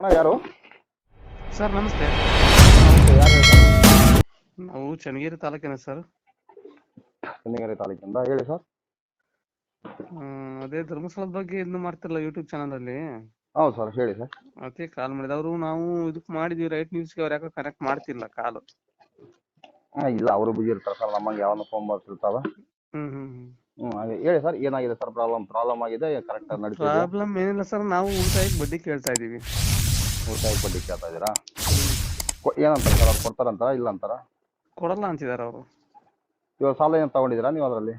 ಅಣ್ಣ ಯಾರು? ಸರ್ ನಮಸ್ತೆ. ಯಾರು ನಾವು ಚನ್ನಗಿರಿ ತಾಲೂಕಿನ ಸರ್. ಚನ್ನಗಿರಿ ತಾಲೂಕಿಂದ ಹೇಳಿ ಸರ್. ಅದೇ ಧರ್ಮಸ್ಥಳದ ಬಗ್ಗೆ ಇದು ಮಾಡ್ತಿರಲ್ಲ ಯೂಟ್ಯೂಬ್ ಚಾನಲ್ ಅಲ್ಲಿ ಹೌದು ಸರ್ ಹೇಳಿ ಸರ್. ಅದಕ್ಕೆ ಕಾಲ್ ಮಾಡಿದ. ಅವರು ನಾವು ಇದಕ್ಕೆ ಮಾಡಿದ್ವಿ ರೈಟ್ ನ್ಯೂಸ್ಗೆ ಅವ್ರು ಯಾಕೋ ಕನೆಕ್ಟ್ ಮಾಡ್ತಿಲ್ಲ ಕಾಲು ಹಾ, ಇಲ್ಲ ಅವರು ಬಿಜಿ ಇರ್ತಾರೆ ಸರ್ ನಮಗೆ ಯಾವನ ಫೋನ್ ಬರ್ತಿರ್ತಾವ ಹ್ಮ್ ಹ್ಮ್ ಹ್ಮ್. ಹ್ಮ್ ಹಾಗೆ ಹೇಳಿ ಸರ್ ಏನಾಗಿದೆ ಸರ್ ಪ್ರಾಬ್ಲಮ್ ಪ್ರಾಬ್ಲಮ್ ಆಗಿದೆ ಕರೆಕ್ಟ್ ಆಗಿ ನಡೀತಿದೆ ಪ್ರಾಬ್ಲಮ್ ಏನಿಲ್ಲ ಸರ್ ನಾವು ಉಳಿತಾಯಕ್ಕೆ ಬಡ್ಡಿ ಕೇಳ್ತಾ ಇದೀವಿ ಉಳಿತಾಯ ಬಡ್ಡಿ ಕೇಳ್ತಾ ಇದ್ದೀರಾ? ಏನಂತಾರೆ ಸರ್ ಅವ್ರು ಕೊಡ್ತಾರಂತಾರ ಇಲ್ಲ ಅಂತಾರ ಕೊಡಲ್ಲ ಅಂತಿದ್ದಾರೆ ಅವರು. ಇವಾಗ ಸಾಲ ಏನು ತಗೊಂಡಿದ್ದೀರಾ ನೀವು ಅದರಲ್ಲಿ?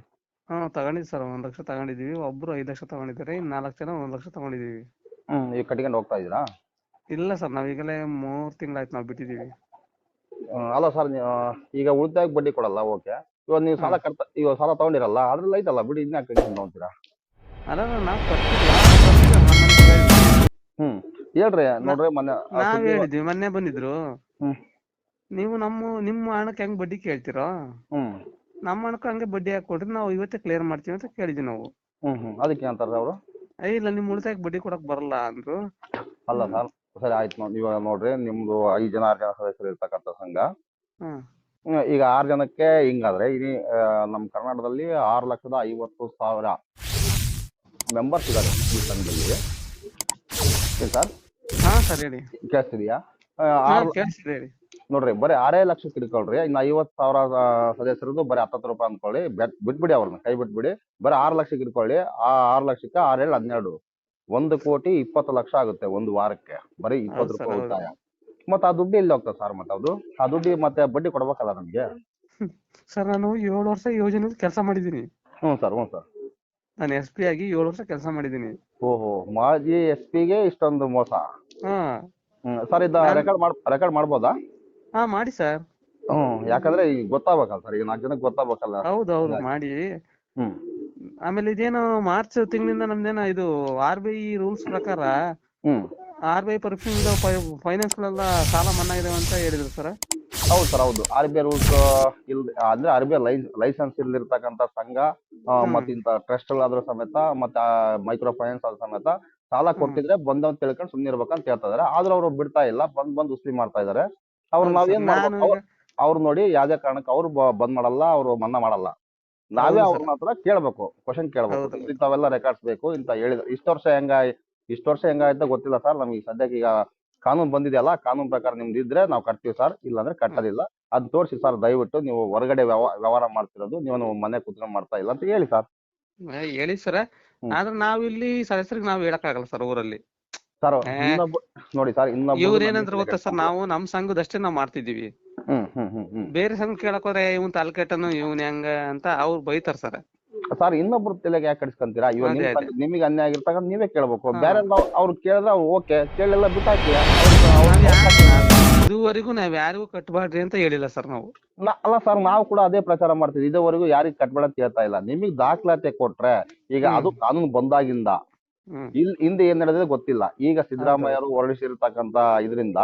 ಹಾಂ ತಗೊಂಡಿದ್ವಿ ಸರ್ ಒಂದ್ ಲಕ್ಷ ತಗೊಂಡಿದ್ದೀವಿ. ಒಬ್ರು ಐದು ಲಕ್ಷ ತಗೊಂಡಿದ್ದಾರೆ ಇನ್ನು ನಾಲ್ಕು ಜನ ಒಂದ್ ಲಕ್ಷ ತಗೊಂಡಿದ್ದೀವಿ. ಹ್ಮ್ ಈಗ ಕಟ್ಕೊಂಡು ಹೋಗ್ತಾ ಇದ್ದೀರಾ? ಇಲ್ಲ ಸರ್ ನಾವು ಈಗಲೇ ಮೂರ್ ತಿಂಗಳಾಯ್ತು ನಾವು ಬಿಟ್ಟಿದ್ದೀವಿ. ಅಲ್ಲ ಸರ್ ಈಗ ಉಳಿತಾಯ ಬಡ್ಡಿ ಕೊಡಲ್ಲ ಓಕೆ. ಇವಾಗ ನೀವು ಸಾಲ ಕಟ್ತಾ ಇವಾಗ ಸಾಲ ತಗೊಂಡಿರಲ್ಲ ಅದ್ರಲ್ಲಿ ಐತಲ್ಲ ಬಿಡಿ ಇನ್ಯಾಕೆ ಕಟ್ಕೊಂಡು ತಗೊಂತೀರಾ ಅಲ್ಲ ನಾವು ಹೇಳ್ರಿ ನೋಡ್ರಿ ಮೊನ್ನೆ ಆ ನಾವ್ ಸುದ್ದಿ- ಹೇಳಿದ್ವಿ ಮೊನ್ನೆ ಬಂದಿದ್ರು. ಹ್ಮ್. ನೀವು ನಮ್ಮ ನಿಮ್ಮ ಹಣಕ್ಕೆ ಹೆಂಗ್ ಬಡ್ಡಿ ಕೇಳ್ತಿರೋ ಹ್ಮ್. ನಮ್ಮ ಹಣಕ್ಕೆ ಹಂಗೆ ಬಡ್ಡಿ ಹಾಕಿ ಕೊಡ್ರಿ ನಾವು ಇವತ್ತೇ ಕ್ಲಿಯರ್ ಮಾಡ್ತೀವಿ ಅಂತ ಕೇಳಿದ್ವಿ ನಾವು. ಹ್ಮ್ ಹ್ಮ್. ಅದಕ್ಕೆ ಅಂತಾರೆ ಅವರು? ಏ ಇಲ್ಲ ನಿಮ್ ಉಳಿತಾಯಕ್ಕೆ ಬಡ್ಡಿ ಕೊಡಕ್ ಬರಲ್ಲ ಅಂದ್ರು. ಅಲ್ಲ ಸರ್ ಸರಿ ಆಯ್ತು ನೋಡಿ ಇವಾಗ ನೋಡ್ರಿ ನಿಮ್ದು ಐದ್ ಜನ ಆರ್ ಜನ ಸದಸ್ಯರು ಇರ್ತಕ್ಕಂಥ ಸಂಘ. ಹ್ಮ್. ಹ್ಮ್, ಈಗ ಆರ್ ಜನಕ್ಕೆ ಹಿಂಗಾದ್ರೆ ಆ, ನಮ್ಮ ಕರ್ನಾಟಕದಲ್ಲಿ ಆರು ಲಕ್ಷದ ಐವತ್ತು ಸಾವಿರ ಮೆಂಬರ್ಸ್ ಇದ್ದಾರೆ ಈ ಸಂಘದಲ್ಲಿ. ಏನ್ ಸರ್? ಹಾ ಸರ್ ಹೇಳಿ. ಕೇಳಿಸ್ತಿದ್ಯಾ? ಕೇಳಿಸ್ತಿದೆ ಹೇಳಿ. ನೋಡ್ರಿ ಬರೀ ಆರೇ ಲಕ್ಷ ತಿಳ್ಕೊಳ್ರಿ ಇನ್ನು ಐವತ್ ಸಾವಿರ ಸದಸ್ಯರದ್ದು ಬರೀ ಹತ್ತತ್ತು ರೂಪಾಯಿ ಅನ್ಕೊಳ್ಳಿ ಬೆಟ್ ಬಿಟ್ಬಿಡಿ ಅವ್ರನ್ನ ಕೈ ಬಿಟ್ಬಿಡಿ. ಬರೀ ಆರು ಲಕ್ಷಕ್ಕೆ ಇಟ್ಕೊಳ್ಳಿ ಆ ಆರು ಲಕ್ಷಕ್ಕೆ ಆರೇಳು ಹನ್ನೆರಡು. ಒಂದು ಕೋಟಿ ಇಪ್ಪತ್ತು ಲಕ್ಷ ಆಗುತ್ತೆ ಒಂದು ವಾರಕ್ಕೆ ಬರೀ ಇಪ್ಪತ್ತು ರೂಪಾಯಿ. ಉಳಿತಾಯ. ಮತ್ತೆ ಆ ದುಡ್ಡು ಎಲ್ಲಿ ಹೋಗ್ತದೆ ಸರ್ ಮತ್ತೆ ಅದು? ಆ ದುಡ್ಡು ಮತ್ತೆ ಬಡ್ಡಿ ಕೊಡ್ಬೇಕಲ್ಲ ನಮ್ಗೆ? ಸರ್ ನಾನು ಏಳು ವರ್ಷ ಯೋಜನೆ ಕೆಲಸ ಮಾಡಿದ್ದೀನಿ. ಹ್ಞೂ ಸರ್ ಹ್ಞೂ ಸರ್. ನಾನು ಎಸ್ ಪಿ ಆಗಿ ಏಳು ವರ್ಷ ಕೆಲಸ ಮಾಡಿದ್ದೀನಿ. ಓಹೋ ಮಾಜಿ ಎಸ್ ಪಿಗೆ ಇಷ್ಟೊಂದು ಮೋಸ? ಹಾ. ಸರ್ ಇದು ರೆಕಾರ್ಡ್ ಮಾಡ್ ರೆಕಾರ್ಡ್ ಮಾಡ್ಬೋದಾ? ಹಾ ಮಾಡಿ ಸರ್. ಹ್ಮ್ ಯಾಕಂದ್ರೆ ಈಗ ಗೊತ್ತಾಗ್ಬೇಕಲ್ಲ ಸರ್ ಈಗ ನಾಲ್ಕು ಜನಕ್ಕೆ ಗೊತ್ತಾಗಬೇಕಲ್ಲ. ಹೌದು ಹೌದು ಮಾಡಿ. ಹ್ಮ್. ಆಮೇಲೆ ಇದೇನು ಮಾರ್ಚ್ ತಿಂಗಳಿಂದ ನಮ್ದೇನ ಇದು ಆರ್ ಬಿ ಐ ರೂಲ್ಸ್ ಪ್ರಕಾರ ಹ್ಮ್. ಆರ್ ಬಿ ಐ ಪರ್ಫ್ಯೂಮ್ ಫೈನಾನ್ಸ್ ಗಳೆಲ್ಲ ಸಾಲ ಮನ್ನಾ ಇದೆ ಅಂತ ಹೇಳಿದ್ರು ಸರ್. ಹೌದು ಸರ್ ಹೌದು. ಆರ್ ಬಿ ಐ ರೂಲ್ಸ್ ಇಲ್ ಅಂದ್ರೆ ಆರ್ ಬಿ ಐ ಲೈಸೆನ್ಸ್ ಇಲ್ದಿರ್ತಕ್ಕಂಥ ಸಂಘ ಆ, ಇಂತ ಮತ್ತೆ ಇಂಥ ಟ್ರಸ್ಟ್ಗಳಾದ್ರೂ ಸಮೇತ ಮತ್ತೆ ಮೈಕ್ರೋ ಫೈನಾನ್ಸ್ ಆದ್ರೂ ಸಮೇತ ಸಾಲ ಕೊಟ್ಟಿದ್ರೆ ಬಂದವ್ ತಿಳ್ಕೊಂಡು ಸುಮ್ಮನೆ ಇರ್ಬೇಕಂತ ಹೇಳ್ತಾ ಇದಾರೆ ಆದ್ರೆ ಅವ್ರು ಬಿಡ್ತಾ ಇಲ್ಲ ಬಂದ್ ಬಂದ್ ಉಸ್ಲಿ ಮಾಡ್ತಾ ಇದಾರೆ. ಅವ್ರು ನಾವೇನ್ ಮಾಡ್ಬೇಕು ಅವ್ರ್- ಅವ್ರು ನೋಡಿ ಯಾವ್ದೇ ಕಾರಣಕ್ಕೆ ಅವ್ರು ಬ- ಬಂದ್ ಮಾಡಲ್ಲ ಅವ್ರು ಮನ್ನಾ ಮಾಡಲ್ಲ. ನಾವೇ ಹೌದು ಅವ್ರನ್ನ ಹತ್ರ ಕೇಳ್ಬೇಕು ಕ್ವಶನ್ ಕೇಳ್ಬೇಕು. ಹೌದು. ಇಂಥವೆಲ್ಲ ರೆಕಾರ್ಡ್ಸ್ ಬೇಕು ಇಂತ ಹೇಳಿದ್ರು. ಇಷ್ಟ ವರ್ಷ ಹೆಂಗ ಇಷ್ಟು ವರ್ಷ ಹೆಂಗಾಯ್ತ ಗೊತ್ತಿಲ್ಲ ಸರ್. ನಮ್ಗೆ ಸದ್ಯಕ್ಕೆ ಈಗ ಕಾನೂನು ಬಂದಿದೆಯಲ್ಲ ಕಾನೂನು ಪ್ರಕಾರ ನಿಮ್ದು ಇದ್ರೆ ನಾವು ಕಟ್ತೀವಿ ಸರ್. ಇಲ್ಲಾಂದ್ರೆ ಕಟ್ಟೋದಿಲ್ಲ. ಅದ್ ತೋರಿಸಿ ಸರ್ ದಯವಿಟ್ಟು ನೀವು ಹೊರಗಡೆ ವ್ಯವ- ವ್ಯವಹಾರ ಮಾಡ್ತಿರೋದು ನೀವು ಮನೆ ಕುತ್ಕೊಂಡು ಮಾಡ್ತಾ ಇಲ್ಲ ಅಂತ ಹೇಳಿ ಸರ್. ಹೇಳಿ ಸರ್. ಆದ್ರೆ ನಾವಿಲ್ಲಿ ಸದಸ್ಯರಿಗೆ ನಾವು ಹೇಳಕ್ಕಾಗಲ್ಲ ಸರ್ ಊರಲ್ಲಿ. ಸರ್ ನೋಡಿ ಸರ್ ಇವ್ರ ಏನಂದ್ರೆ ಗೊತ್ತಾ ಸರ್ ನಾವು ನಮ್ ಸಂಘದಷ್ಟೇ ನಾವು ಮಾಡ್ತಿದೀವಿ ಬೇರೆ ಸಂಘ ಕೇಳಕ್ ಹೋದ್ರೆ ಇವ್ನ್ ತಲೆಕೆಟ್ಟನು ಇವ್ನ್ ಹೆಂಗ ಅಂತ ಅವ್ರು ಬೈತಾರ ಸರ್. ಸರ್ ಇನ್ನೊಬ್ರು ತಲೆಗೆ ಯಾಕೆ ಕಡಿಸ್ಕೊಂತೀರಾ? ಇವಾಗ. ನಿಮಗೆ ಅನ್ಯಾಯ ಆಗಿರ್ತಕ್ಕಂಥ ನೀವೇ ಕೇಳ್ಬೇಕು. ಬೇರೆ ಅವ್ರು ಕೇಳಿದ್ರೆ ಓಕೆ ಕೇಳಿಲ್ಲ ಬಿಟ್ಟಾಕಿ. ಇದುವರೆಗೂ ನಾವ್ ಯಾರಿಗೂ ಕಟ್ಬಾರ್ದ್ರಿ ಅಂತ ಹೇಳಿಲ್ಲ ಸರ್ ನಾವು. ನ- ಅಲ್ಲ ಸರ್ ನಾವು ಕೂಡ ಅದೇ ಪ್ರಚಾರ ಮಾಡ್ತೀವಿ ಇದುವರೆಗೂ ಯಾರಿಗ್ ಕಟ್ಬೇಡ ಅಂತ ಹೇಳ್ತಾ ಇಲ್ಲ. ನಿಮಗ್ ದಾಖಲಾತಿ ಕೊಟ್ರೆ ಈಗ ಅದು ಕಾನೂನು ಬಂದಾಗಿಂದ ಹ್ಮ್. ಇಲ್ ಹಿಂದೆ ಏನ್ ನಡೆದಿದೆ ಗೊತ್ತಿಲ್ಲ. ಈಗ ಸಿದ್ದರಾಮಯ್ಯರು ಹೊರಡಿಸಿರ್ತಕ್ಕಂತ ಇದರಿಂದ.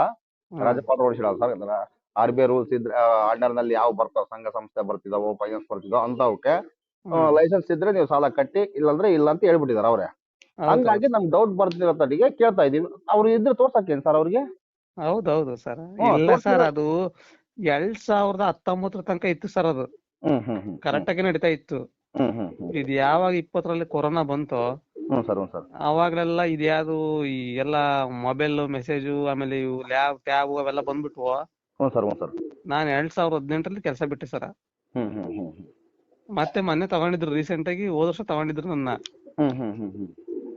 ರಾಜ್ಯಪಾಲರು ಹೊರಡಿಸಿರಲ್ಲ sir? R B I rules ಇದ್ರೆ ಆರ್ಡರ್ನಲ್ಲಿ ಯಾವ ಬರ್ತಾವ ಸಂಘ ಸಂಸ್ಥೆ ಬರ್ತಿದಾವೋ ಫೈನಾನ್ಸ್ ಬರ್ತಿದಾವೋ ಅಂತವಕ್ಕೆ ಹ್ಮ್. ಲೈಸೆನ್ಸ್ ಇದ್ರೆ ನೀವು ಸಾಲ ಕಟ್ಟಿ ಇಲ್ಲಾಂದ್ರೆ ಇಲ್ಲ ಅಂತ ಹೇಳ್ಬಿಟ್ಟಿದಾರೆ ಅವ್ರೆ. ಹೌದು, ಹಂಗಾಗಿ ನಮ್ ಡೌಟ್ ಬರ್ತಿರೋ ತಡಿಗೆ ಕೇಳ್ತಾ ಇದೀವಿ ಅವ್ರು ಇದ್ರೆ ತೋರ್ಸಕ್ಕೇನ್ ಸರ್ ಅವ್ರಿಗೆ? ಹೌದು ಹೌದು ಸರ್ ಇಲ್ಲ ಸರ್ ಅದು ಎರಡ್ ಸಾವಿರದ ಹತ್ತೊಂಬತ್ತರ ತನಕ ಇತ್ತು ಸರ್ ಅದು. ಹ್ಮ್ ಹ್ಮ್ ಹ್ಮ್ ಕರೆಕ್ಟ್ ಆಗಿ ನಡೀತಾ ಇತ್ತು. ಹ್ಮ್ ಹ್ಮ್ ಹ್ಮ್. ಇದು ಯಾವಾಗ ಇಪ್ಪತ್ತರಲ್ಲಿ ಕೊರೋನಾ ಬಂತೋ ಅವಾಗಲೆಲ್ಲ ಸರ್ ಹ್ಮ್ ಸರ್. ಅವಾಗ್ಲೆಲ್ಲ ಇದ್ಯಾವುದು ಈ ಎಲ್ಲ ಮೊಬೈಲ್ ಮೆಸೇಜ್ ಆಮೇಲೆ ಇವು ಲ್ಯಾಬ್ ಟ್ಯಾಬ್ ಅವೆಲ್ಲ ಬಂದ್ಬಿಟ್ವು. ಸರ್ ನಾನ್ ಎರಡ್ ಸಾವಿರದ ಹದಿನೆಂಟರಲ್ಲಿ ಕೆಲಸ ಬಿಟ್ಟೆ ಸರ್. ಹ್ಮ್ ಹ್ಮ್ ಹ್ಮ್ ಮತ್ತೆ ಮೊನ್ನೆ ತಗೊಂಡಿದ್ರು ರೀಸೆಂಟ್ ಆಗಿ ಹೋದ ವರ್ಷ ತಗೊಂಡಿದ್ರು ನನ್ನ. ಹ್ಮ್ ಹ್ಮ್ ಹ್ಮ್ ಹ್ಮ್.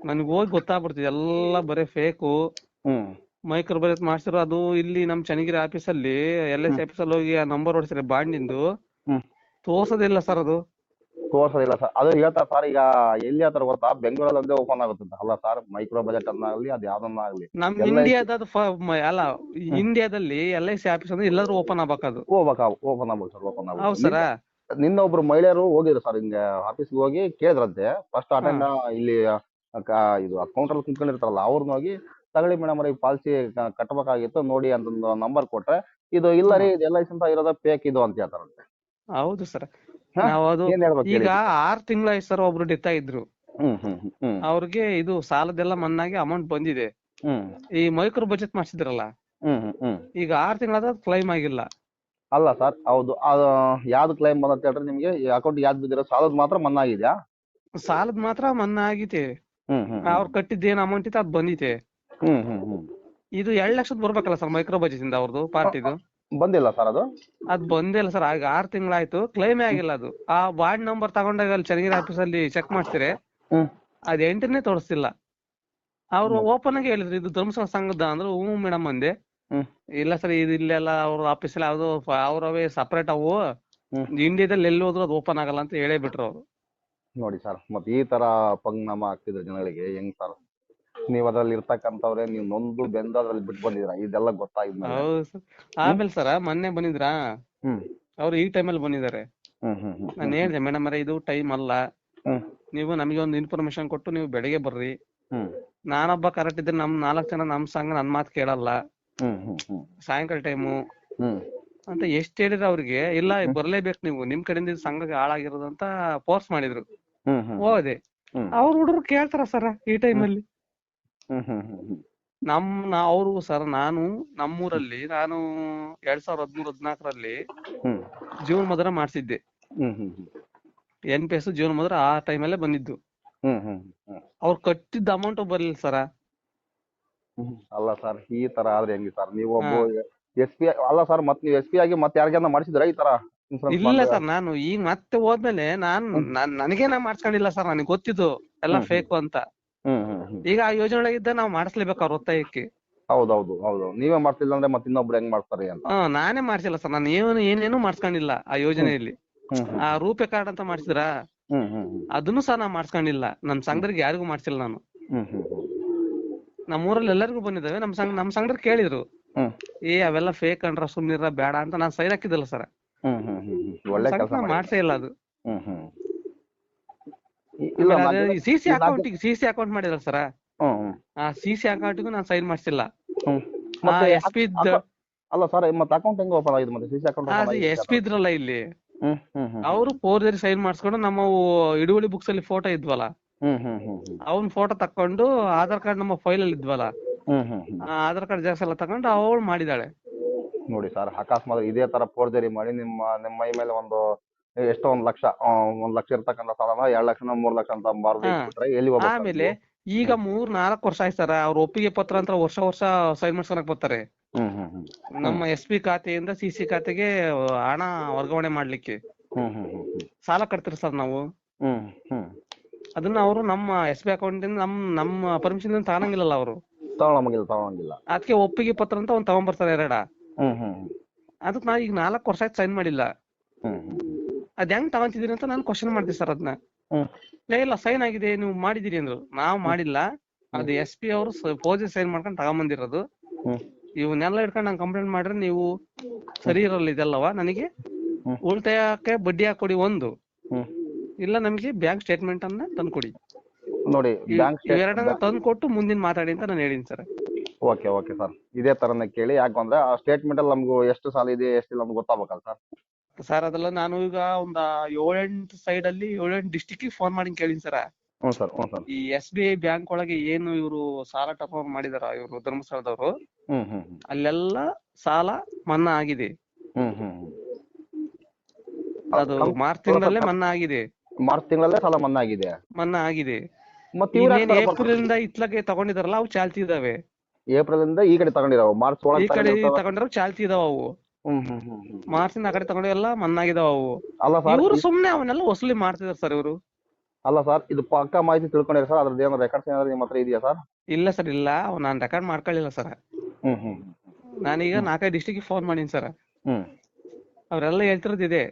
ನನ್ಗೆ ಹೋಗಿ ಗೊತ್ತಾಗ್ಬಿಡ್ತಿದೆ ಎಲ್ಲ ಬರೇ ಫೇಕು ಹ್ಮ್. ಮೈಕ್ರೋ ಬಜೆಟ್ ಮಾಸ್ಟರ್ ಅದು ಇಲ್ಲಿ ನಮ್ ಚನ್ನಗಿರಿ ಆಫೀಸ್ ಅಲ್ಲಿ ಎಲ್ ಎಸ್ ಆಫೀಸ್ ಅಲ್ಲಿ ಹೋಗಿ ಆ ನಂಬರ್ ಹೊಡಿಸಿದ್ರೆ ಬಾಂಡಿಂದು. ಹ್ಮ್. ತೋರ್ಸೋದಿಲ್ಲ ಸರ್ ಅದು. ತೋರ್ಸೋದಿಲ್ಲ ಸರ್ ಅದು ಹೇಳ್ತಾರೆ ಸರ್ ಈಗ ಎಲ್ಲಿ ಆತರ ಗೊತ್ತಾ? ಬೆಂಗಳೂರಲ್ಲಿ ಒಂದೇ ಓಪನ್ ಆಗುತ್ತೆ ಅಲ್ಲ ಸರ್ ಮೈಕ್ರೋ ಬಜೆಟ್ ಅನ್ನಾಗ್ಲಿ ಅದು ಯಾವ್ದನ್ನಾಗ್ಲಿ ನಮ್ ಇಂಡಿಯಾದ ಅಲ್ಲ ಇಂಡಿಯಾದಲ್ಲಿ ಎಲ್ ಐ ಸಿ ಆಫೀಸ್ ಅಂದ್ರೆ ಎಲ್ಲಾದ್ರೂ ಓಪನ್ ಆಗ್ಬೇಕು ಅದು. ಹೋಗ್ಬೇಕು ಓಪನ್ ಆಗ್ಬೋದು ಸರ್ ಓಪನ್ ಹೌದ್ ಆಗ್ಬೋದು ಸರ ನಿನ್ನ ಒಬ್ರು ಮಹಿಳೆಯರು ಹೋಗಿದ್ರು ಸರ್ ಹಿಂಗೆ ಆಫೀಸ್ಗೆ ಹೋಗಿ ಕೇಳಿದ್ರಂತೆ. ಫಸ್ಟ್ ಅಟೆಂಡ್ ಇಲ್ಲಿ ಇದು ಇದು ಕೌಂಟರ್ ಕುತ್ಕೊಂಡಿರ್ತಾರಲ್ಲ ಅವ್ರನ್ನ ಹೋಗಿ ತಗೊಳ್ಳಿ ಮೇಡಮ್ ಅವ್ರಿಗೆ ಪಾಲಿಸಿ ಕಟ್ಟಬೇಕಾಗಿತ್ತು ನೋಡಿ ಅಂತಂದು ನಂಬರ್ ಕೊಟ್ರೆ ಇದು ಇಲ್ಲ ರೀ ಇದು ಎಲ್ ಐ ಅಂತ ಇರೋದ ಫೇಕ್ ಇದು ಅಂತ ಹೇಳ್ತಾರಂತೆ. ಹೌದು ಸರ್ ಹಾ? ನಾವು ಅದು ಏನ್ ಹೇಳ್ಬೇಕು ಈಗ ಹೇಳಿ ಆರ್ ತಿಂಗಳ ಸರ್ ಒಬ್ರು ಡೆತ್ ಆಗಿದ್ರು ಹ್ಮ್ ಹ್ಮ್ ಹ್ಮ್ ಹ್ಮ್. ಅವ್ರಿಗೆ ಇದು ಸಾಲದೆಲ್ಲ ಮನ್ನಾಗಿ ಅಮೌಂಟ್ ಬಂದಿದೆ. ಹ್ಮ್. ಈ ಮೈಕ್ರೋ ಬಜೆಟ್ ಮಾಡ್ಸಿದ್ರಲ್ಲ? ಹ್ಮ್ ಹ್ಮ್ ಹ್ಮ್. ಈಗ ಆರ್ ತಿಂಗಳಾದ ಕ್ಲೈಮ್ ಆಗಿಲ್ಲ. ಅಲ್ಲ ಸರ್ ಹೌದು. ಅದು ಯಾವ್ದು ಕ್ಲೈಮ್ ಬಂದಂತ ಹೇಳ್ರಿ ನಿಮ್ಗೆ? ಅಕೌಂಟ್ ಯಾವ್ದು ಬಿದ್ದಿರೋ ಸಾಲದ ಮಾತ್ರ ಮನ್ನಾ ಆಗಿದ್ಯಾ ಸಾಲದ ಮಾತ್ರ ಮನ್ನಾ ಆಗಿದೆ ಹ್ಮ್ ಹ್ಮ್. ಅವ್ರು ಕಟ್ಟಿದ್ದ ಏನ್ ಅಮೌಂಟ್ ಇತ್ತು ಅದ್ ಬಂದೈತೆ ಹ್ಮ್ ಹ್ಮ್ ಹ್ಮ್. ಇದು ಎರಡ್ ಲಕ್ಷದ ಬರ್ಬೇಕಲ್ಲ ಸರ್ ಮೈಕ್ರೋ ಬಜೆಟ್ ಇಂದ ಅವ್ರದ್ದು ಪಾರ್ಟಿದು? ಬಂದಿಲ್ಲ ಸರ್ ಅದು? ಅದ್ ಬಂದಿಲ್ಲ ಸರ್ ಆಗ ಆರ್ ತಿಂಗಳಾಯ್ತು. ಕ್ಲೈಮೇ ಆಗಿಲ್ಲ ಅದು. ಆ ವಾರ್ಡ್ ನಂಬರ್ ತಗೊಂಡಾಗ ಅಲ್ಲಿ ಚನ್ನಗಿರಿ ಆಫೀಸ್ ಅಲ್ಲಿ ಚೆಕ್ ಮಾಡ್ತೀರಿ ಹ್ಮ್. ಅದ್ ಎಂಟ್ರಿನೇ ತೋರಿಸ್ತಿಲ್ಲ. ಅವ್ರು ಓಪನ್ ಆಗಿ ಹೇಳಿದ್ರು ಇದು ಧರ್ಮಸ್ಥಳ ಸಂಘದ ಅಂದ್ರೆ ಹ್ಞೂ ಮೇಡಮ್ ಅಂದೆ. ಹ್ಮ್. ಇಲ್ಲ ಸರ್ ಇದು ಇಲ್ಲೆಲ್ಲ ಅವ್ರ ಆಫೀಸ್ ಅಲ್ಲಿ ಯಾವ್ದು ಅವ್ರವೇ ಸಪರೇಟ್ ಅವು. ಹ್ಮ್. ಇಂಡಿಯಾದಲ್ಲಿ ಎಲ್ಲಿ ಹೋದ್ರು ಅದು ಓಪನ್ ಆಗಲ್ಲ ಅಂತ ಹೇಳೇ ಬಿಟ್ರು ಅವ್ರು. ನೋಡಿ ಸರ್ ಮತ್ತೆ ಈ ತರ ಪಂಗ್ನಾಮ ಆಗ್ತಿದ್ರೆ ಜನಗಳಿಗೆ ಹೆಂಗ್ ಸರ್? ನೀವ್ ಅದ್ರಲ್ಲಿ ಇರ್ತಕ್ಕಂಥವ್ರೆ ನೀವು ನೊಂದು ಬೆಂದು ಅದ್ರಲ್ಲಿ ಬಿಟ್ಟು ಬಂದಿದ್ರ ಇದೆಲ್ಲ ಗೊತ್ತಾಗಿದ್ಮೇಲೆ ಹೌದು ಸರ್. ಆಮೇಲೆ ಸರ ಮೊನ್ನೆ ಬಂದಿದ್ರಾ? ಹ್ಮ್. ಅವ್ರು ಈ ಅಲ್ಲಿ ಬಂದಿದ್ದಾರೆ. ಹ್ಮ್ ಹ್ಮ್ ಹ್ಮ್. ನಾನು ಹೇಳಿದೆ ಮೇಡಮ್ ಅರೆ ಇದು ಟೈಮ್ ಅಲ್ಲ. ಹ್ಮ್. ನೀವು ನಮಗೆ ಒಂದು ಇನ್ಫಾರ್ಮೇಶನ್ ಕೊಟ್ಟು ನೀವು ಬೆಳಿಗ್ಗೆ ಬರ್ರಿ. ಹ್ಮ್. ನಾನೊಬ್ಬ ಕರೆಕ್ಟ್ ಇದ್ರೆ ನಮ್ ನಾಲ್ಕು ಜನ ನಮ್ ಸಂಘ ನನ್ ಮಾತು ಕೇಳಲ್ಲ. ಹ್ಮ್ ಹ್ಮ್ ಹ್ಮ್. ಸಾಯಂಕಾಲ ಟೈಮು ಹ್ಮ್. ಅಂತ ಎಷ್ಟ್ ಹೇಳಿದ್ರೆ ಅವ್ರಿಗೆ ಇಲ್ಲ ಬರ್ಲೇಬೇಕು ನೀವು. ನಿಮ್ ಕಡೆಯಿಂದ ಇದು ಹಾಳಾಗಿರೋದಂತ ಹಾಳಾಗಿರೋದು ಅಂತ ಫೋರ್ಸ್ ಮಾಡಿದ್ರು. ಹ್ಮ್ ಹ್ಮ್ ಹೋದೆ. ಹ್ಮ್. ಅವ್ರ ಹುಡುಗರು ಕೇಳ್ತಾರ ಸರ ಈ ಟೈಮಲ್ಲಿ ನಮ್ ನಾ ಅವ್ರು ಸರ್ ನಾನು ನಮ್ಮೂರಲ್ಲಿ ನಾನು ಎರಡ್ ಸಾವಿರದ ಹದ್ಮೂರ್ ಹದಿನಾಲ್ಕರಲ್ಲಿ ಜೀವನ Madhura ಮಾಡ್ಸಿದ್ದೆ. N P S Jeevan Madhura ಆ ಟೈಮಲ್ಲೇ ಬಂದಿದ್ದು. ಅವ್ರು ಕಟ್ಟಿದ್ದ ಅಮೌಂಟ್ ಬರ್ಲಿಲ್ಲ ಸರ. ಅಲ್ಲ ಸರ್ ಈ ತರ ಆದ್ರೆ ಹೆಂಗೆ ಸರ್? ನೀವು ಒಬ್ಬ ಎಸ್ ಪಿ ಅಲ್ಲ ಸರ್ ಮತ್ ನೀವು ಎಸ್ ಪಿ ಆಗಿ ಮತ್ತೆ ಯಾರಿಗಾನ ಮಾಡಿಸಿದ್ರ ಈ ತರ ಇಲ್ಲ ಸರ್ ನಾನು ಈಗ ಮತ್ತೆ ಹೋದ್ಮೇಲೆ ನಾನು ನಾನ್ ನನಗೆ ನಾ ಮಾಡ್ಸ್ಕೊಂಡಿಲ್ಲ ಸರ್ ನನಗೆ ಗೊತ್ತಿದ್ದು. ಎಲ್ಲ ಫೇಕು ಅಂತ. ಈಗ ಆ ಯೋಜನೆ ಒಳಗಿದ್ದ ನಾವು ಮಾಡಿಸ್ಲೇಬೇಕು ಅವ್ರ ಒತ್ತಾಯಕ್ಕೆ. ಹೌದೌದು ಹೌದು. ನೀವೇ ಮಾಡ್ತಿಲ್ಲ ಅಂದ್ರೆ ಮತ್ತೆ ಇನ್ನೊಬ್ರು ಹೆಂಗ್ ಮಾಡ್ತಾರೆ ಅಂತ. ಹಾ ನಾನೇ ಮಾಡ್ಸಿಲ್ಲ ಸರ್. ನಾನು ಏನು ಏನೇನು ಮಾಡ್ಸ್ಕೊಂಡಿಲ್ಲ ಆ ಯೋಜನೆಯಲ್ಲಿ. ಹ್ಮ್ ಹ್ಮ್ ಆ ರೂಪೆ ಕಾರ್ಡ್ ಅಂತ ಮಾಡಿಸಿದ್ರ? ಹ್ಮ್ ಹ್ಮ್ ಹ್ಮ್. ಅದನ್ನು ಸಹ ನಾ ಮಾಡ್ಸ್ಕೊಂಡಿಲ್ಲ. ನನ್ ಸಂಘದವ್ರಿಗೆ ಯಾರಿಗೂ ಮಾಡಿಸಿಲ್ಲ ನಾನು. ಹ್ಮ್ ಹ್ಮ್ ಹ್ಮ್. ನಮ್ಮ ಊರಲ್ಲಿ ಎಲ್ಲರಿಗೂ ಬಂದಿದ್ದಾವೆ. ನಮ್ ಸಂಘ ನಮ್ ಸಂಘದವ್ರು ಕೇಳಿದ್ರು. ಹ್ಮ್. ಏ ಅವೆಲ್ಲ ಫೇಕ್ ಅಂಡ್ರ ಸುಮ್ನಿರ ಬೇಡ ಅಂತ ನಾನ್ ಸೈಡ್ ಹಾಕಿದ್ದಲ್ಲ ಸರ್. ಹ್ಮ್ ಹ್ಮ್ ಹ್ಮ್ ಹ್ಮ್. ಒಳ್ಳೆ ಕೆಲಸ ಮಾಡಿ ಮಾಡ್ಸೇ ಇಲ್ಲ ಅದು. ಹ್ಮ್ ಹ್ಮ್. ಇ- ಇಲ್ಲ ನಾನ್- ಸಿ ಸಿ ಈ ನಾಲ್ಕು- ಅಕೌಂಟಿಗೆ ಸಿ ಸಿ ಅಕೌಂಟ್ ಮಾಡಿದ್ರಲ್ಲ ಸರ್ ಆ ಸಿಸಿ ಅಕೌಂಟಿಗೂ ನಾನು ಸೈನ್ ಮಾಡ್ಸಿಲ್ಲ. ಎಸ್ ಪಿ ಅಲ್ಲ ಸರ್ ಮತ್ತೆ ಅಕೌಂಟ್ ಹೆಂಗ್ ಓಪನ್ ಆಗಿದೆ ಮತ್ತೆ? ಸಿಸಿ ಅಕೌಂಟ್ ಎಸ್ ಪಿ ಇದ್ರಲ್ಲ ಇಲ್ಲಿ. ಅವ್ರು ಫೋರ್ಜರಿ ಸೈನ್ ಮಾಡಿಸ್ಕೊಂಡು ನಮ್ಮ ಹಿಡುವಳಿ ಬುಕ್ಸ್ ಅಲ್ಲಿ ಫೋಟೋ ಇದ್ವಲ್ಲ? ಅವ್ನ ಫೋಟೋ ತಕೊಂಡು ಆಧಾರ್ ಕಾರ್ಡ್ ನಮ್ಮ ಫೈಲ್ ಅಲ್ಲಿ ಇದ್ವಲ್ಲ? ಆಧಾರ್ ಕಾರ್ಡ್ ಜೆರಾಕ್ಸ್ ಎಲ್ಲ ತಕೊಂಡು ಅವಳು ಮಾಡಿದಾಳೆ ನೋಡಿ ಸರ್ ಅಕಸ್ಮಾತ್ ಇದೇ ತರ ಫೋರ್ಜರಿ ಮಾಡಿ ನಿಮ್ಮ ನಿಮ್ಮ ಮೈ ಮೇಲೆ ಒಂದು ಎಷ್ಟೋ ಒಂದ್ ಲಕ್ಷ ಆ, ಒಂದ್ ಲಕ್ಷ ಇರ್ತಕ್ಕಂತ ಸಾಲನ ಎರಡ್ ಲಕ್ಷ ಮೂರ್ ಲಕ್ಷ ಅಂತ ಮಾರ್ದು ಹಾ. ಇಟ್ಬಿಟ್ರೆ ಎಲ್ಲಿ ಹೋಗ್ಬೇಕು ಆಮೇಲೆ ಈಗ ಮೂರ್ ನಾಲ್ಕು ವರ್ಷ ಆಯ್ತು ಸರ್ ಅವ್ರ ಒಪ್ಪಿಗೆ ಪತ್ರ ಅಂತ ವರ್ಷ ವರ್ಷ ಸೈನ್ ಮಾಡ್ಸ್ಕೊಳಕ್ ಬರ್ತಾರೆ. ಹ್ಮ್ ಹ್ಮ್ ಹ್ಮ್. ನಮ್ಮ ಎಸ್ ಪಿ ಖಾತೆಯಿಂದ ಸಿ ಸಿ ಖಾತೆಗೆ ಹಣ ವರ್ಗಾವಣೆ ಮಾಡ್ಲಿಕ್ಕೆ. ಹ್ಮ್ ಹ್ಮ್ ಹ್ಮ್ ಹ್ಮ್. ಸಾಲ ಕಟ್ತೀರಿ ಸರ್ ನಾವು? ಹ್ಮ್ ಹ್ಮ್. ಅದನ್ನ ಅವರು ನಮ್ಮ ಎಸ್ ಬಿ ಅಕೌಂಟ್ ಇಂದ ನಮ್ ನಮ್ಮ ಪರ್ಮಿಷನ್ ತಗೊಳಂಗಿಲ್ಲಲ್ಲ ಅವರು. ತಗೊಳಂಗಿಲ್ಲ ತಗೊಳಂಗಿಲ್ಲ. ಅದಕ್ಕೆ ಒಪ್ಪಿಗೆ ಪತ್ರ ಅಂತ ಒಂದ್ ತಗೊಂಡ್ಬರ್ತಾರೆ ಎರಡ. ಹ್ಮ್ ಹ್ಮ್ ಅದಕ್ಕೆ ನಾ ಈಗ ನಾಲ್ಕು ವರ್ಷ ಆಯ್ತು ಸೈನ್ ಮಾಡಿಲ್ಲ. ಹ್ಮ್ ಹ್ಮ್. ಅದ್ ಹೆಂಗ್ ತಗೊಂತಿದೀರಿ ಅಂತ ನಾನು ಕ್ವಶನ್ ಮಾಡ್ತೀನಿ ಸರ್ ಅದನ್ನ ಇಲ್ಲ ಸೈನ್ ಆಗಿದೆ ನೀವು ಮಾಡಿದಿರಿ ಅಂದ್ರು. ನಾವ್ ಮಾಡಿಲ್ಲ. ಅದು ಎಸ್ ಪಿ ಅವರು ಪೋಜೆ ಸೈನ್ ಮಾಡ್ಕೊಂಡು ತಗೊಂಬಂದಿರೋದು. ಬಂದಿರೋದು ಇವನ್ನೆಲ್ಲ ಇಟ್ಕೊಂಡು ನಂಗೆ ಕಂಪ್ಲೇಂಟ್ ಮಾಡ್ರೆ ನೀವು ಸರಿ ಇರಲ್ಲ ಇದೆಲ್ಲವ ನನಗೆ. ಉಳಿತಾಯಕ್ಕೆ ಬಡ್ಡಿ ಹಾಕೊಡಿ ಒಂದು. ಇಲ್ಲ ನಮಗೆ ಬ್ಯಾಂಕ್ ಸ್ಟೇಟ್ಮೆಂಟ್ ಅನ್ನ ತಂದ್ಕೊಡಿ. ನೋಡಿ ಬ್ಯಾಂಕ್ ಇವೆರಡನ್ನ ತಂದು ಕೊಟ್ಟು ಮುಂದಿನ ಮಾತಾಡಿ ಅಂತ ನಾನು ಹೇಳಿನಿ ಸರ್ ಓಕೆ ಓಕೆ ಸರ್ ಇದೇ ತರನ ಕೇಳಿ. ಯಾಕಂದ್ರೆ ಆ ಸ್ಟೇಟ್ಮೆಂಟ್ ಅಲ್ಲಿ ನಮ್ಗೆ ಎಷ್ಟು ಸಾಲ ಇದೆ ಎಷ್ಟಿಲ್ಲ ನಮ್ಗೆ ಗೊತ್ತಾಗಬೇಕಲ್ಲ ಸರ್ ಸರ್ ಅದೆಲ್ಲ ನಾನು ಈಗ ಒಂದ ಏಳೆಂಟು ಸೈಡ್ ಅಲ್ಲಿ ಏಳೆಂಟು ಡಿಸ್ಟಿಕ್ ಫೋನ್ ಮಾಡಿ ಕೇಳಿನಿ ಸರ್ ಹ್ಞೂ ಸರ್ ಹ್ಞೂ ಸರ್ ಈ ಎಸ್ ಬಿ ಐ ಬ್ಯಾಂಕ್ ಒಳಗೆ ಏನು ಇವರು ಸಾಲ ಟರ್ನ್ ಮಾಡಿದಾರ ಇವರು ಧರ್ಮಸ್ಥಳದವರು? ಅಲ್ಲೆಲ್ಲ ಸಾಲ ಮನ್ನಾ ಆಗಿದೆ. ಅದು ಮಾರ್ಚ್ ತಿಂಗಳಲ್ಲೇ ಮನ್ನಾ ಆಗಿದೆ. ಮಾರ್ಚ್ ತಿಂಗಳಲ್ಲೇ ಸಾಲ ಮನ್ನಾ ಆಗಿದೆ. ಮನ್ನಾ ಆಗಿದೆ. ಮತ್ತೆ ಇವ್ರು ಇನ್ನೇನ್ ಏಪ್ರಿಲ್ ಇಂದ ಇತ್ಲಾಗೆ ತಗೊಂಡಿದಾರಲ್ಲ ಅವು ಚಾಲ್ತಿ ಇದಾವೆ. ಏಪ್ರಿಲ್ ಇಂದ ಈ ಕಡೆ ತಗೊಂಡಿರೋ ಮಾರ್ಚ್ ಈ ಒಳಗೆ ಕಡೆ ತಗೊಂಡಿರೋ ಚಾಲ್ತಿ ಇದಾವ ಅವು. ಹ್ಮ್ ಹ್ಮ್ ಆ ಕಡೆ ತಗೊಂಡು ಎಲ್ಲ ಆಗಿದಾವ ಅವು. ಅಲ್ಲ ಸರ್ ಇವರು ಸುಮ್ನೆ ಅವನ್ನೆಲ್ಲ ವಸೂಲಿ ಮಾಡ್ತಿದಾರೆ ಸರ್ ಇವರು. ಅಲ್ಲ ಸರ್ ಇದು ಪಕ್ಕ ಮಾಹಿತಿ ತಿಳ್ಕೊಂಡಿರ ಸರ್ ಅದ್ರದ್ದು ಏನೋ ರೆಕಾರ್ಡ್ಸ್ ಏನಾದ್ರು ನಿಮ್ಮ ಹತ್ರ ಇದೆಯಾ ಸರ್? ಇಲ್ಲ ಸರ್ ಇಲ್ಲ. ಅವ್ ನಾನ್ ರೆಕಾರ್ಡ್ ಮಾಡ್ಕೊಳ್ಳಿಲ್ಲ ಸರ್. ಹ್ಮ್ ಈಗ ನಾನೀಗ ನಾಲ್ಕೈದು ಡಿಸ್ಟಿಕ್ ಫೋನ್ ಮಾಡೀನಿ ಸರ್. ಹ್ಮ್. ಅವರೆಲ್ಲ ಹೇಳ್ತಿರೋದು ಇದೆ.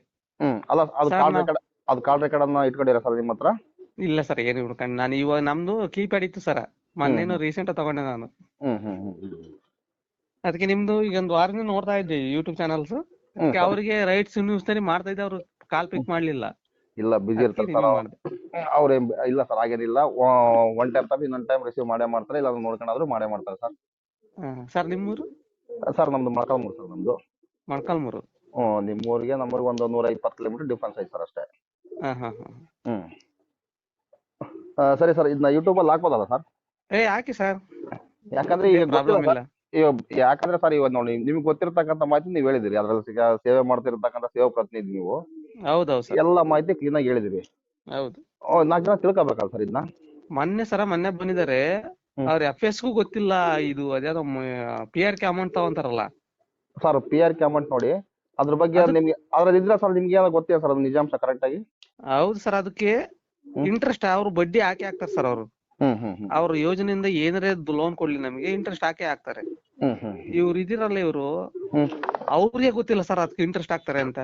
ಹ್ಮ್ ಅಲ್ಲ ಅದು ನಾ- ರೆಕಾರ್ಡ್ ಅದು ಕಾಲ್ ರೆಕಾರ್ಡ್ ಅನ್ನ ಇಟ್ಕೊಂಡಿರ ಸರ್ ನಿಮ್ಮ ಹತ್ರ? ಇಲ್ಲ ಸರ್ ಏನು ಹುಡ್ಕೊಂಡು ನಾನು ಇವಾಗ ನಮ್ದು ಕೀಪ್ಯಾಡ್ ಇತ್ತು ಸರ್. ಮೊನ್ನೆ ರೀಸೆಂಟ್ ತಗೊಂಡೆ ನಾನು. ಹ್ಮ್ ಹ್ಮ್ ಹ್ಮ್. ಅದಕ್ಕೆ ನಿಮ್ದು ಈಗ ಒಂದು ವಾರದಿಂದ ನೋಡ್ತಾ ಇದ್ದೆ ಯೂಟ್ಯೂಬ್ ಚಾನಲ್ಸ್ ಅದಕ್ಕೆ ಅವರಿಗೆ ರೈಟ್ಸ್ ನ್ಯೂಸ್ನಲ್ಲಿ ಮಾಡ್ತಾ ಇದ್ದೆ ಅವ್ರು ಕಾಲ್ ಪಿಕ್ ಮಾಡ್ಲಿಲ್ಲ. ಇಲ್ಲ ಬಿಜಿ ಇರ್ತಾರ ನಿಮ್ಗೆ ಸರ್. ಅವ್ರ. ಇಲ್ಲ ಸರ್ ಆಗಿರಲಿಲ್ಲ ಒನ್ ಟೈಮ್ ತಪ್ಪಿ ಇನ್ನೊಂದ್ ಟೈಮ್ ರಿಸೀವ್ ಮಾಡೇ ಮಾಡ್ತಾರೆ ಇಲ್ಲ ನೋಡ್ಕೊಂಡಾದ್ರು ಮಾಡೇ ಮಾಡ್ತಾರೆ ಸರ್. ಸರ್ ನಿಮ್ಮೂರು? ಸರ್ ನಮ್ದು ಮೊಳಕಾಲ್ಮೂರು ಸರ್ ನಮ್ದು. ಮೊಳಕಾಲ್ಮೂರು. ಹ್ಮ್ ನಿಮ್ಮೂರಿಗೆ ನಮ್ಮೂರಿಗೆ ಒಂದು ನೂರ ಇಪ್ಪತ್ತು ಕಿಲೋಮೀಟರ್ ಡಿಫ್ರೆನ್ಸ್ ಐತೆ ಸರ್ ಅಷ್ಟೇ. ಹಾ ಹಾ ಹಾ. ಹ್ಮ್. ಸರಿ ಸರ್ ಇದನ್ನ ಯೂಟ್ಯೂಬಲ್ಲಿ ಹಾಕ್ಬೋದಲ್ಲ ಸರ್? ಏ ಹಾಕಿ ಸರ್. ಯಾಕಂದ್ರೆ ಈಗ ಪ್ರಾಬ್ಲಮ್ ಇಲ್ಲ. ಯಾಕಂದ್ರೆ ಸರ್ ಇವಾಗ ನೋಡಿ ನಿಮ್ಗೆ ಗೊತ್ತಿರತಕ್ಕಂತ ಮಾಹಿತಿ ನೀವು ಹೇಳಿದಿರಿ. ಅದ್ರಲ್ಲಿ ಸಿಗ ಸೇವೆ ಮಾಡ್ತಿರತಕ್ಕಂತ ಸೇವಾ ಪ್ರತಿನಿಧಿ ನೀವು. ಹೌದೌದು ಸರ್. ಎಲ್ಲ ಮಾಹಿತಿ ಕ್ಲೀನ್ ಆಗಿ ಹೇಳಿದಿರಿ. ಹೌದು. ನಾಲ್ಕು ಜನ ತಿಳ್ಕೊಬೇಕಲ್ಲ ಸರ್ ಇದನ್ನ ಮೊನ್ನೆ ಸರ ಮೊನ್ನೆ ಬಂದಿದ್ದಾರೆ. ಅವ್ರ ಎಫ್ ಎಸ್ ಗೂ ಗೊತ್ತಿಲ್ಲ ಇದು ಅದ್ಯಾವ್ದೋ P R K amount ತಗೊಂತಾರಲ್ಲ. Sir P R K amount ನೋಡಿ. ಅದ್ರ ಬಗ್ಗೆ ನಿಮ್ಗೆ ಅದ್ರಲ್ಲಿ ಇದ್ರೆ ಸರ್ ನಿಮ್ಗೆ ಏನೋ ಗೊತ್ತಿಲ್ಲ ಸರ್ ಅದು ನಿಜಾಂಶ ಕರೆಕ್ಟ್ ಆಗಿ? ಹೌದು ಸರ್ ಅದಕ್ಕೆ. ಇಂಟ್ರೆಸ್ಟ್ ಅವ್ರು ಬಡ್ಡಿ ಹಾಕಿ ಹಾಕ್ತಾರೆ ಸರ್ ಅವರು. ಅವ್ರ ಯೋಜನೆಯಿಂದ ಏನಾರೇ ಲೋನ್ ಕೊಡ್ಲಿ ನಮಗೆ ಇಂಟ್ರೆಸ್ಟ್ ಹಾಕಿ ಹಾಕ್ತಾರೆ. ಇವ್ರು ಇದಿರಲ್ಲ ಇವ್ರು ಅವ್ರಿಗೆ ಗೊತ್ತಿಲ್ಲ ಸರ್ ಅದಕ್ಕೆ ಇಂಟ್ರೆಸ್ಟ್ ಹಾಕ್ತಾರೆ ಅಂತ.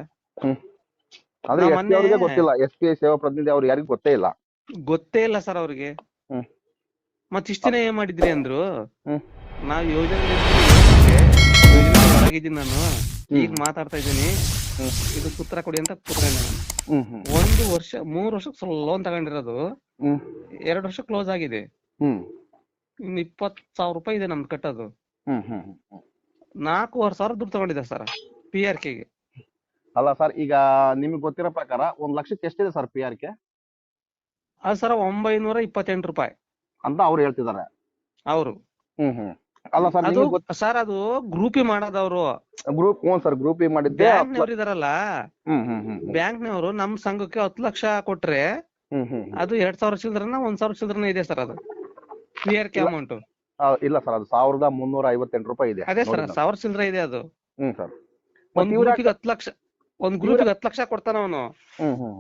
ಅಂದ್ರೆ ಅವ್ರಿಗೆ ಗೊತ್ತಿಲ್ಲ. ಎಸ್ ಪಿ ಐ ಸೇವಾ ಪ್ರತಿನಿಧಿ ಅವ್ರಿಗೆ ಯಾರಿಗೂ ಗೊತ್ತೇ ಇಲ್ಲ. ಗೊತ್ತೇ ಇಲ್ಲ ಸರ್ ಅವ್ರಿಗೆ. ಮತ್ತೆ ಮತ್ ಇಷ್ಟ ದಿನ ಏನ್ ಮಾಡಿದ್ರಿ ಅಂದ್ರು ಹ್ಮ್. ನಾವ್ ಯೋಜನೆ ಹೊರಗಿದ್ದೀನಿ ನಾನು. ಈಗ ಮಾತಾಡ್ತಾ ಇದ್ದೀನಿ. ಇದು ಉತ್ತರ ಕೊಡಿ ಅಂತ ಕೂತ್ಕೊಂಡೆ ನಾನು. ಹ್ಮ್ ಹ್ಮ್. ಒಂದು ವರ್ಷ ಮೂರ್ ವರ್ಷಕ್ಕೆ ಲೋನ್ ತಗೊಂಡಿರೋದು. ಹ್ಮ್. ಎರಡು ವರ್ಷ ಕ್ಲೋಸ್ ಆಗಿದೆ. ಹ್ಮ್. ಇನ್ನು ಇಪ್ಪತ್ತು ಸಾವಿರ ರೂಪಾಯಿ ಇದೆ ನಮ್ದು ಕಟ್ಟೋದು. ಹ್ಮ್ ಹ್ಮ್ ಹ್ಮ್ ನಾಲ್ಕೂವರೆ ಸಾವಿರ ದುಡ್ಡು ತಗೊಂಡಿದೆ ಸರ್ ಪಿ ಆರ್ ಕೆಗೆ ಅಲ್ಲ ಸರ್ ಈಗ ನಿಮಗೆ ಗೊತ್ತಿರೋ ಪ್ರಕಾರ ಒಂದ್ ಲಕ್ಷಕ್ಕೆ ಎಷ್ಟಿದೆ ಸರ್ ಪಿ ಆರ್ ಕೆ ಅದು ಸರ್ ಒಂಬೈನೂರ ಇಪ್ಪತ್ತೆಂಟು ರೂಪಾಯಿ. ಅಂತ ಅವ್ರು ಹೇಳ್ತಿದ್ದಾರೆ. ಅವರು. ಹ್ಮ್ ಹ್ಮ್. ಅಲ್ಲ ಸರ್ ಅದು ನಿಮಗೆ ಸರ್ ಅದು ಗ್ರೂಪಿ ಮಾಡೋದವ್ರು ಗ್ರೂಪ್ ಹ್ಞೂ ಸರ್ ಗ್ರೂಪ್ ಮಾಡಿದ್ದೆ. ಬ್ಯಾಂಕ್ನವ್ರು ಇದಾರಲ್ಲ. ಹ್ಮ್ ಹ್ಮ್ ಹ್ಮ್ ಹ್ಮ್. ಬ್ಯಾಂಕ್ನವರು ನಮ್ ಸಂಘಕ್ಕೆ ಹತ್ತು ಲಕ್ಷ ಕೊಟ್ರೆ. ಅದು ಎರಡ್ ಸಾವಿರ ಚಿಲ್ಡ್ರನ ಒಂದ್ ಸಾವಿರ ಚಿಲ್ಡ್ರನ ಇದೆ ಸರ್ ಅದು. ಕ್ಲಿಯರ್ ಕೆ ಇಲ್ಲ. ಅಮೌಂಟ್ ಆ, ಇಲ್ಲ ಸರ್ ಅದು ಸಾವಿರದ ಮುನ್ನೂರ ಐವತ್ತೆಂಟು ರೂಪಾಯಿ ಇದೆ. ಅದೇ ಸರ್ ನೋಡಿ ನಾನು. ಸಾವಿರ ಚಿಲ್ಡ್ರ ಇದೆ ಅದು. ಹ್ಮ್ ಸರ್. ಒಂದ್ ಇವ್ರ ಗ್ರೂಪಿಗೆ ಹತ್ತು ಲಕ್ಷ ಒಂದ್ ಗ್ರೂಪಿಗೆ ಹತ್ತು ಲಕ್ಷ ಕೊಡ್ತಾನ ಅವನು. ಹ್ಮ್ ಹ್ಮ್.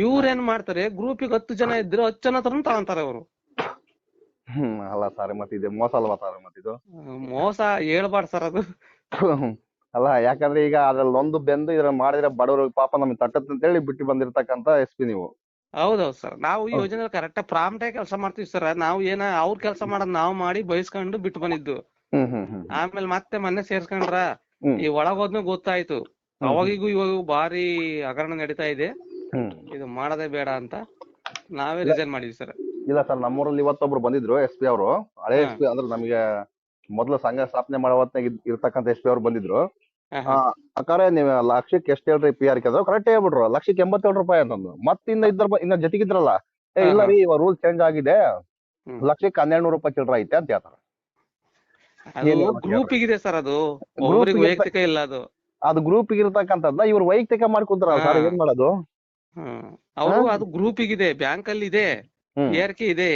ಇವ್ರ ಏನ್ ಮಾಡ್ತಾರೆ ಗ್ರೂಪಿಗೆ ಹತ್ತು ಜನ ಇದ್ರೆ ಹತ್ತು ಜನ ತರ ತಗೊಂತಾರೆ ಅವರು. ಹ್ಮ್ ಅಲ್ಲ ಸರ್ ಮತ್ತೆ ಇದು ಮೋಸ ಅಲ್ವಾ ಸರ್ ಮತ್ತಿದು ಮೋಸ ಹೇಳ್ಬಾರ್ದು ಸರ್ ಅದು. ಅಲ್ಲ ಯಾಕಂದ್ರೆ ಈಗ ಅದ್ರಲ್ಲಿ ಒಂದು ಬೆಂದು ಇದ್ರ ಮಾಡಿದ್ರೆ ಬಡವರು ಪಾಪ ನಮ್ಗೆ ತಟ್ಟತ್ ಅಂತ ಹೇಳಿ ಬಿಟ್ಟು ಬಂದಿರತಕ್ಕಂತ ಎಸ್ ಪಿ ನೀವು. ಹೌದೌದು ಸರ್. ನಾವು ಈ ಯೋಜನೆಯಲ್ಲಿ ಯೋಜನೆ ಕರೆಕ್ಟ್ ಪ್ರಾಂಪ್ಟ್ ಆಗಿ ಕೆಲಸ ಮಾಡ್ತೀವಿ ಸರ್. ನಾವು ಏನ ಅವ್ರ ಕೆಲಸ ಮಾಡೋದ್ ನಾವು ಮಾಡಿ ಬಯಸ್ಕೊಂಡು ಬಿಟ್ಟು ಬಂದಿದ್ದು. ಆಮೇಲೆ ಮತ್ತೆ ಮೊನ್ನೆ ಸೇರ್ಸ್ಕೊಂಡ್ರ ಈ ಒಳಗ್ ಹೋದ್ಮೇಲೆ ಗೊತ್ತಾಯ್ತು ಅವಾಗಿಗೂ ಇವಾಗ ಭಾರಿ ಹಗರಣ ನಡೀತಾ ಇದೆ. ಇದು ಮಾಡದೇ ಬೇಡ ಅಂತ ನಾವೇ ರಿಸೈನ್ ಮಾಡಿದ್ವಿ ಸರ್. ಇಲ್ಲ ಸರ್ ನಮ್ಮೂರಲ್ಲಿ ಇವತ್ತೊಬ್ರು ಬಂದಿದ್ರು ಎಸ್ ಪಿ ಅವರು. ಹಳೆ ಎಸ್ ಪಿ ಅಂದ್ರೆ ನಮಗೆ ಮೊದಲು ಸಂಘ ಸ್ಥಾಪನೆ ಮಾಡೋ ಇರ್ತಕ್ಕಂಥ ಎಸ್ ಪಿ ಅವ್ರು ಬಂದಿದ್ರು. ಆ, ಅಕ್ಕಾರೆ ನೀವು ಲಕ್ಷಕ್ಕೆ ಎಷ್ಟು ಹೇಳ್ರಿ ಪಿ ಆರ್ ಕೆ ಕರೆಕ್ಟ್ ಹೇಳ್ಬಿಟ್ರು ಲಕ್ಷಕ್ಕೆ ಎಂಬತ್ತೇಳು ರೂಪಾಯಿ ಅಂತಂದು. ಮತ್ತಿನ್ನ ಇದ್ರ ಇನ್ನ ಜೊತೆಗಿದ್ರಲ್ಲ ಏ ಇಲ್ಲ ರೀ ಇವಾಗ ರೂಲ್ ಚೇಂಜ್ ಆಗಿದೆ. ಲಕ್ಷಕ್ಕೆ ಹನ್ನೆರಡು ನೂರು ರೂಪಾಯಿ ಚಿಲ್ಲರ ಐತೆ ಅಂತ ಹೇಳ್ತಾರೆ. ಗ್ರೂಪ್ ಇದೆ ಸರ್ ಅದು. ಒಬ್ಬರಿಗೆ ವೈಯಕ್ತಿಕ ಇಲ್ಲ ಅದು. ಅದು ಗ್ರೂಪ್ ಇರ್ತಕ್ಕಂಥದ್ನ ಇವ್ರು ವೈಯಕ್ತಿಕ ಮಾಡ್ಕೊಂತಾರ ಸರ್. ಏನ್ ಮಾಡೋದು? ಅವರು ಅದು ಗ್ರೂಪ್ ಇದೆ ಬ್ಯಾಂಕ್ ಅಲ್ಲಿ ಇದೆ. ಏರ್ಕೆ ಇದೆ.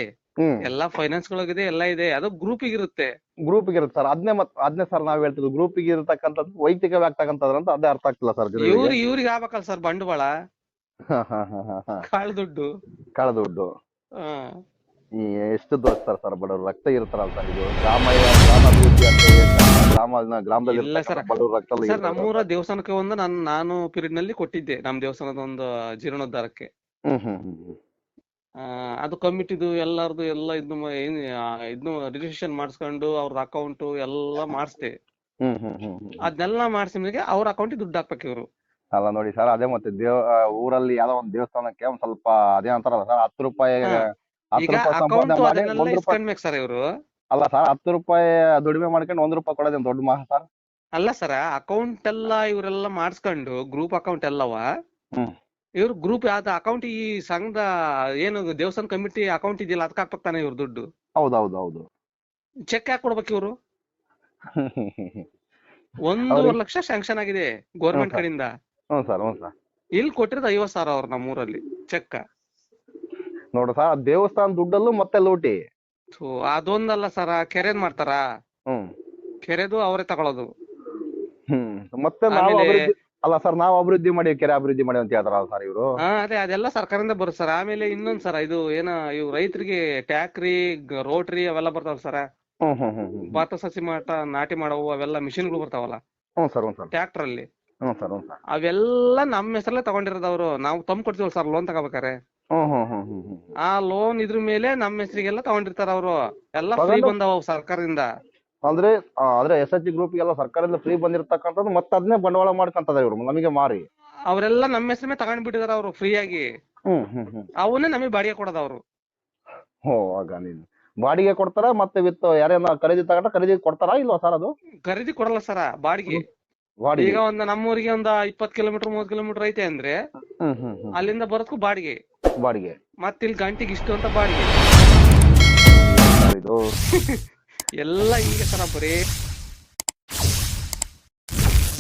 ಎಲ್ಲಾ ಫೈನಾನ್ಸ್ ಗಳಗಿದೆ ಎಲ್ಲಾ ಇದೆ. ಅದು ಗ್ರೂಪ್ ಇರುತ್ತೆ ಗ್ರೂಪ್ ಇರುತ್ತೆ ಸರ್. ಅದನ್ನೇ ಮತ್ ಅದನ್ನೇ ಸರ್ ನಾವ್ ಹೇಳ್ತಿದ್ವಿ ಗ್ರೂಪ್ ಇರತಕ್ಕಂಥದ್ದು ವೈಯಕ್ತಿಕವಾಗ್ತಕ್ಕಂಥದ್ದು ಅಂತ ಅದೇ ಅರ್ಥ ಆಗ್ತಿಲ್ಲ ಸರ್ ಇವ್ರಿಗೆ ಇವ್ರಿಗೆ ಆಗ್ಬೇಕಲ್ಲ ಸರ್ ಬಂಡವಾಳ? ಕಾಳು ದುಡ್ಡು. ಕಾಳು ದುಡ್ಡು. ಎಷ್ಟು ದೋಸ್ತಾರ ಸರ್ ಬಡವ್ರು? ರಕ್ತ ಇರ್ತಾರಲ್ಲ ಸರ್ ಇದು. ಗ್ರಾಮ ಗ್ರಾಮಾಭಿವೃದ್ಧಿ ಅಂತ ಹೇಳ್ತಾರೆ. ಗ್ರಾಮ ಗ್ರಾಮದಲ್ಲಿ ಇಲ್ಲ sir. ಬಡವ್ರು ರಕ್ತ ಸರ್ ನಮ್ಮೂರ ದೇವಸ್ಥಾನಕ್ಕೆ ಒಂದು ನಾನು ನಾನು ಪೀರಿಯಡ್ನಲ್ಲಿ ಕೊಟ್ಟಿದ್ದೆ. ನಮ್ ದೇವಸ್ಥಾನದ ಒಂದು ಜೀರ್ಣೋದ್ಧಾರಕ್ಕೆ. ಹ್ಮ್ ಹ್ಮ್. ಅದು ಕಮಿಟಿದು ಎಲ್ಲಾರ್ದು ಎಲ್ಲ ಇದ್ನು ಏನ್ ಇದ್ನು ರಿಜಿಸ್ಟ್ರೇಷನ್ ಮಾಡಿಸ್ಕೊಂಡು ಅವ್ರದ್ದು ಅಕೌಂಟ್ ಎಲ್ಲ ನಿಮಗೆ ಹ್ಮ್. ಅದನ್ನೆಲ್ಲ ಮಾಡಿಸಿದ್ಮೇಲೆ ಅವ್ರ ಅಕೌಂಟಿಗೆ ದುಡ್ಡು ಹಾಕ್ಬೇಕು ಇವರು. ಅಲ್ಲ ನೋಡಿ ಸರ್ ಅದೇ ಮತ್ತೆ ದೇವ್ ಊರಲ್ಲಿ ಯಾವ್ದೋ ಒಂದ್ ದೇವಸ್ಥಾನಕ್ಕೆ ಒಂದ್ ಸ್ವಲ್ಪ ಅದೇ ಅಂತಾರಲ್ಲ ಸರ್ ಹತ್ತು ರೂಪಾಯಿ ಈಗ ಅಕೌಂಟ್ ಅದನ್ನೆಲ್ಲ ಇಸ್ಕೊಂಡ್ಬೇಕು ಸರ್ ಇವ್ರು. ಅಲ್ಲ ಸರ್ ಹತ್ತು ರೂಪಾಯಿ ದುಡಿಮೆ ಮಾಡ್ಕೊಂಡು ಒಂದ್ ರೂಪಾಯಿ ಕೊಡೋದೇನು ದೊಡ್ಡ ಮಾ ಸರ್? ಅಲ್ಲ ಸರ್ ಅಕೌಂಟ್ ಎಲ್ಲ ಇವರೆಲ್ಲ ಮಾಡಿಸ್ಕೊಂಡು ಗ್ರೂಪ್ ಅಕೌಂಟ್ ಎಲ್ಲವ ಹ್ಮ್. ಇವ್ರು ಗ್ರೂಪ್ ಯಾವ್ದು ಅಕೌಂಟ್ ಈ ಸಂಘದ ಏನು ದೇವಸ್ಥಾನ ಕಮಿಟಿ ಅಕೌಂಟ್ ಇದೆಯಲ್ಲ ಅದಕ್ಕೆ ಹಾಕ್ಬೇಕು ತಾನೆ ಇವ್ರ ದುಡ್ಡು. ಹೌದೌದು ಹೌದು ಚೆಕ್ ಯಾಕೆ ಕೊಡ್ಬೇಕು ಇವ್ರು. ಒಂದೂವರೆ ಲಕ್ಷ ಸ್ಯಾಂಕ್ಷನ್ ಆಗಿದೆ ಗೌರ್ಮೆಂಟ್ ಕಡೆಯಿಂದ. ಹ್ಞೂ ಸರ್ ಹ್ಞೂ ಸರ್. ಇಲ್ಲಿ ಕೊಟ್ಟಿರೋದು ಐವತ್ ಸಾವಿರ ಅವ್ರು ನಮ್ಮೂರಲ್ಲಿ ಚೆಕ್ ನೋಡು ಸರ್ ದೇವಸ್ಥಾನ ದುಡ್ಡಲ್ಲೂ ಮತ್ತೆ ಲೂಟಿ. ಸೊ ಅದೊಂದಲ್ಲ ಸರ ಕೆರೆದ್ ಮಾಡ್ತಾರ? ಹ್ಮ್. ಕೆರೆದು ಅವರೇ ತಗೊಳೋದು. ಹ್ಮ್. ಮತ್ತೆ ನಾವು ಆಮೇಲೆ- ಅಲ್ಲ ಸರ್ ನಾವು ಅಭಿವೃದ್ಧಿ ಮಾಡಿ ಕೆರೆ ಅಭಿವೃದ್ಧಿ ಮಾಡಿ ಅಂತ ಹೇಳ್ತಾರಲ್ಲ ಸರ್ ಇವರು. ಹಾ ಅದೇ ಅದೆಲ್ಲ ಸರ್ಕಾರದಿಂದ ಬರುತ್ತೆ ಸರ್. ಆಮೇಲೆ ಇನ್ನೊಂದ್ ಸರ ಇದು ಏನ ಇವ್ ರೈತರಿಗೆ ಟ್ಯಾಕ್ರಿ ರೋಟ್ರಿ ಅವೆಲ್ಲ ಬರ್ತಾವ ಸರ್. ಹ್ಮ್ ಹ್ಮ್ ಹ್ಮ್ ಹ್ಮ್. ಭತ್ತ ಸಸಿ ಮಾಟ ನಾಟಿ ಮಾಡವು ಅವೆಲ್ಲ ಮಿಷಿನ್ಗಳು ಬರ್ತಾವಲ್ಲ. ಹ್ಞೂ ಸರ್ ಹ್ಞೂ ಸರ್. ಟ್ರ್ಯಾಕ್ಟರ್ ಅಲ್ಲಿ ಹ್ಞೂ ಸರ್ ಹ್ಞೂ ಸರ್. ಅವೆಲ್ಲ ನಮ್ಮ ಹೆಸರಲ್ಲೇ ತಗೊಂಡಿರೋದು ಅವ್ರು. ನಾವು ತಂದು ಕೊಡ್ತೀವಲ್ಲ ಸರ್ ಲೋನ್ ತಗೋಬೇಕಾರೆ ಹ್ಮ್ ಹ್ಮ್ ಹ್ಮ್ ಹ್ಮ್ ಹ್ಮ್. ಆ ಲೋನ್ ಇದ್ರ ಮೇಲೆ ನಮ್ಮ ಹೆಸರಿಗೆಲ್ಲ ತಗೊಂಡಿರ್ತಾರ ಅವರು. ಎಲ್ಲ ಫ್ರೀ ತಗೊಂಡು- ಬಂದಾವ ಸರ್ಕಾರದಿಂದ. ಅಂದ್ರೆ ಅಂದ್ರೆ ಎಸ್ ಎಚ್ ಜಿ ಗ್ರೂಪ್ಗೆಲ್ಲ ಸರ್ಕಾರದಿಂದ ಫ್ರೀ ಬಂದಿರತಕ್ಕಂಥದ್ದು ಮತ್ತೆ ಅದನ್ನೇ ಬಂಡವಾಳ ಮಾಡ್ಕೊಂತದ ಇವರು ನಮಗೆ ಮಾರಿ. ಅವರೆಲ್ಲ ನಮ್ಮ ಹೆಸರೇ ತಗೊಂಡ್ ಬಿಟ್ಟಿದಾರ ಅವರು ಫ್ರೀ ಆಗಿ. ಹ್ಮ್ ಹ್ಮ್ ಹ್ಮ್. ಅವನ್ನೇ ನಮಗೆ ಬಾಡಿಗೆ ಕೊಡೋದು ಅವರು. ಹೋ ಆಗ ನೀನು ಬಾಡಿಗೆ ಕೊಡ್ತಾರ ಮತ್ತೆ ವಿತ್ ಯಾರೇನ ಖರೀದಿ ತಗೊಂಡ ಖರೀದಿ ಕೊಡ್ತಾರಾ ಇಲ್ವಾ ಸರ್ ಅದು? ಖರೀದಿ ಕೊಡಲ್ಲ ಸರ ಬಾಡಿಗೆ. ಬಾಡಿಗೆ. ಈಗ ನಮ್ಮ ನಮ್ಮೂರಿಗೆ ಒಂದ್ ಇಪ್ಪತ್ ಕಿಲೋಮೀಟರ್ ಮೂವತ್ ಕಿಲೋಮೀಟರ್ ಐತೆ ಅಂದ್ರೆ ಹ್ಮ್ ಹ್ಮ್ ಹ್ಮ್. ಅಲ್ಲಿಂದ ಬರೋದಕ್ಕೂ ಬಾಡಿಗೆ. ಬಾಡಿಗೆ. ಮತ್ತೆ ಇಲ್ಲಿ ಗಂಟೆಗೆ ಇಷ್ಟು ಅಂತ ಬಾಡಿಗೆ. ಇದು. ಎಲ್ಲ ಈಗ ಸರ ಬರೀ